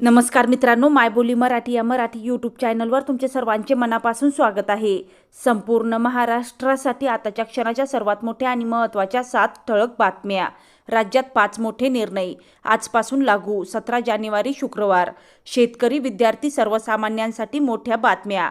नमस्कार मित्रांनो मायबोली मराठी या मराठी यूट्यूब चॅनलवर तुमचे सर्वांचे मनापासून स्वागत आहे. संपूर्ण महाराष्ट्रासाठी आताच्या क्षणाच्या सर्वात मोठ्या आणि महत्त्वाच्या सात ठळक बातम्या. राज्यात पाच मोठे निर्णय. आजपासून लागू सतरा जानेवारी शुक्रवार. शेतकरी विद्यार्थी सर्वसामान्यांसाठी मोठ्या बातम्या.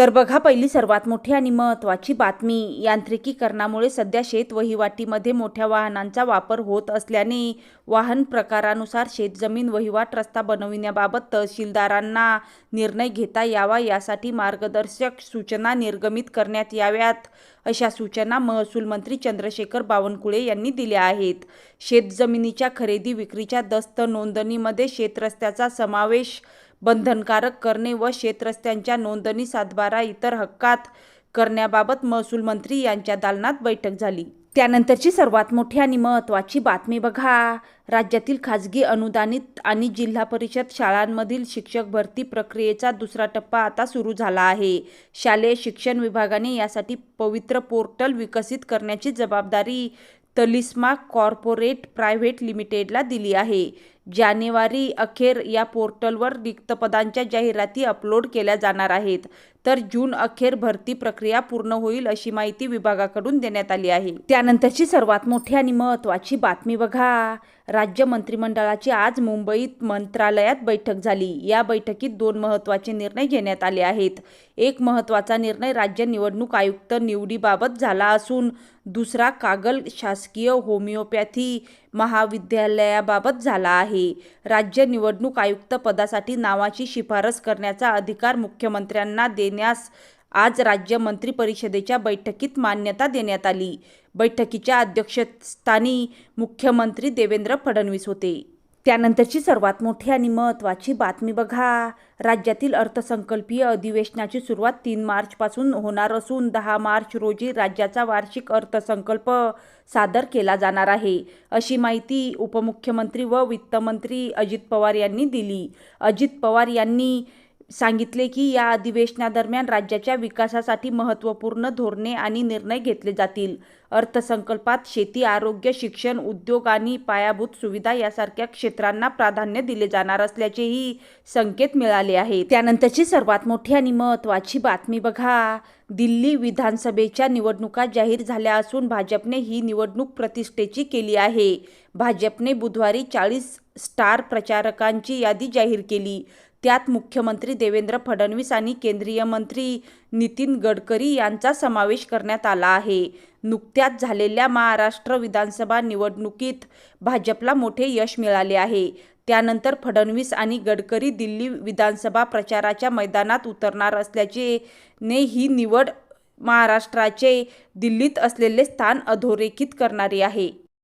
तर बघा पहिली सर्वात मोठी आणि महत्त्वाची बातमी यांत्रिकीकरणामुळे सध्या शेत वहिवाटीमध्ये मोठ्या वाहनांचा वापर होत असल्याने वाहन प्रकारानुसार शेतजमीन वहिवाट रस्ता बनविण्याबाबत तहसीलदारांना निर्णय घेता यावा यासाठी मार्गदर्शक सूचना निर्गमित करण्यात याव्यात अशा सूचना महसूल मंत्री चंद्रशेखर बावनकुळे यांनी दिल्या आहेत. शेतजमिनीच्या खरेदी विक्रीच्या दस्त नोंदणीमध्ये शेतरस्त्याचा समावेश बंधनकारक करणे व शेतरस्त्यांच्या नोंदणी सातबारा इतर हक्कात करण्याबाबत महसूल मंत्री यांच्या दालनात बैठक झाली. त्यानंतरची सर्वात मोठी आणि महत्त्वाची बातमी बघा. राज्यातील खाजगी अनुदानित आणि जिल्हा परिषद शाळांमधील शिक्षक भरती प्रक्रियेचा दुसरा टप्पा आता सुरू झाला आहे. शालेय शिक्षण विभागाने यासाठी पवित्र पोर्टल विकसित करण्याची जबाबदारी तलिस्मा कॉर्पोरेट प्रायव्हेट लिमिटेडला दिली आहे. जानेवारी अखेर या पोर्टलवर रिक्त पदांच्या जाहिराती अपलोड केल्या जाणार आहेत. तर जून अखेर भरती प्रक्रिया पूर्ण होईल अशी माहिती विभागाकडून देण्यात आली आहे. त्यानंतरची सर्वात मोठी आणि महत्त्वाची बातमी बघा. राज्य मंत्रिमंडळाची आज मुंबईत मंत्रालयात बैठक झाली. या बैठकीत दोन महत्त्वाचे निर्णय घेण्यात आले आहेत. एक महत्त्वाचा निर्णय राज्य निवडणूक आयुक्त निवडीबाबत झाला असून दुसरा कागल शासकीय होमिओपॅथी महाविद्यालयाबाबत झाला आहे. राज्य निवडणूक आयुक्त पदासाठी नावाची शिफारस करण्याचा अधिकार मुख्यमंत्र्यांना देण्यास आज राज्य मंत्री परिषदेच्या बैठकीत मान्यता देण्यात आली. बैठकीच्या अध्यक्षस्थानी मुख्यमंत्री देवेंद्र फडणवीस होते. त्यानंतरची सर्वात मोठी आणि महत्त्वाची बातमी बघा. राज्यातील अर्थसंकल्पीय अधिवेशनाची सुरुवात तीन मार्चपासून होणार असून दहा मार्च रोजी राज्याचा वार्षिक अर्थसंकल्प सादर केला जाणार आहे. अशी माहिती उपमुख्यमंत्री व वित्तमंत्री अजित पवार यांनी दिली. अजित पवार यांनी सांगितले की या अधिवेशनादरम्यान राज्याच्या विकासासाठी महत्त्वपूर्ण धोरणे आणि निर्णय घेतले जातील. अर्थसंकल्पात शेती आरोग्य शिक्षण उद्योग आणि पायाभूत सुविधा यासारख्या क्षेत्रांना प्राधान्य दिले जाणार असल्याचेही संकेत मिळाले आहेत. त्यानंतरची सर्वात मोठी आणि महत्त्वाची बातमी बघा. दिल्ली विधानसभेच्या निवडणुका जाहीर झाल्या असून भाजपने ही निवडणूक प्रतिष्ठेची केली आहे. भाजपने बुधवारी चाळीस स्टार प्रचारकांची यादी जाहीर केली. त्यात मुख्यमंत्री देवेंद्र फडणवीस आणि केंद्रीय मंत्री नितीन गडकरी यांचा समावेश करण्यात आला आहे. नुकत्याच झालेल्या महाराष्ट्र विधानसभा निवडणुकीत भाजपला मोठे यश मिळाले आहे. त्यानंतर फडणवीस आणि गडकरी दिल्ली विधानसभा प्रचाराच्या मैदानात उतरणार असल्याचे ने ही निवड महाराष्ट्राचे दिल्लीत असलेले स्थान अधोरेखित करणारी आहे.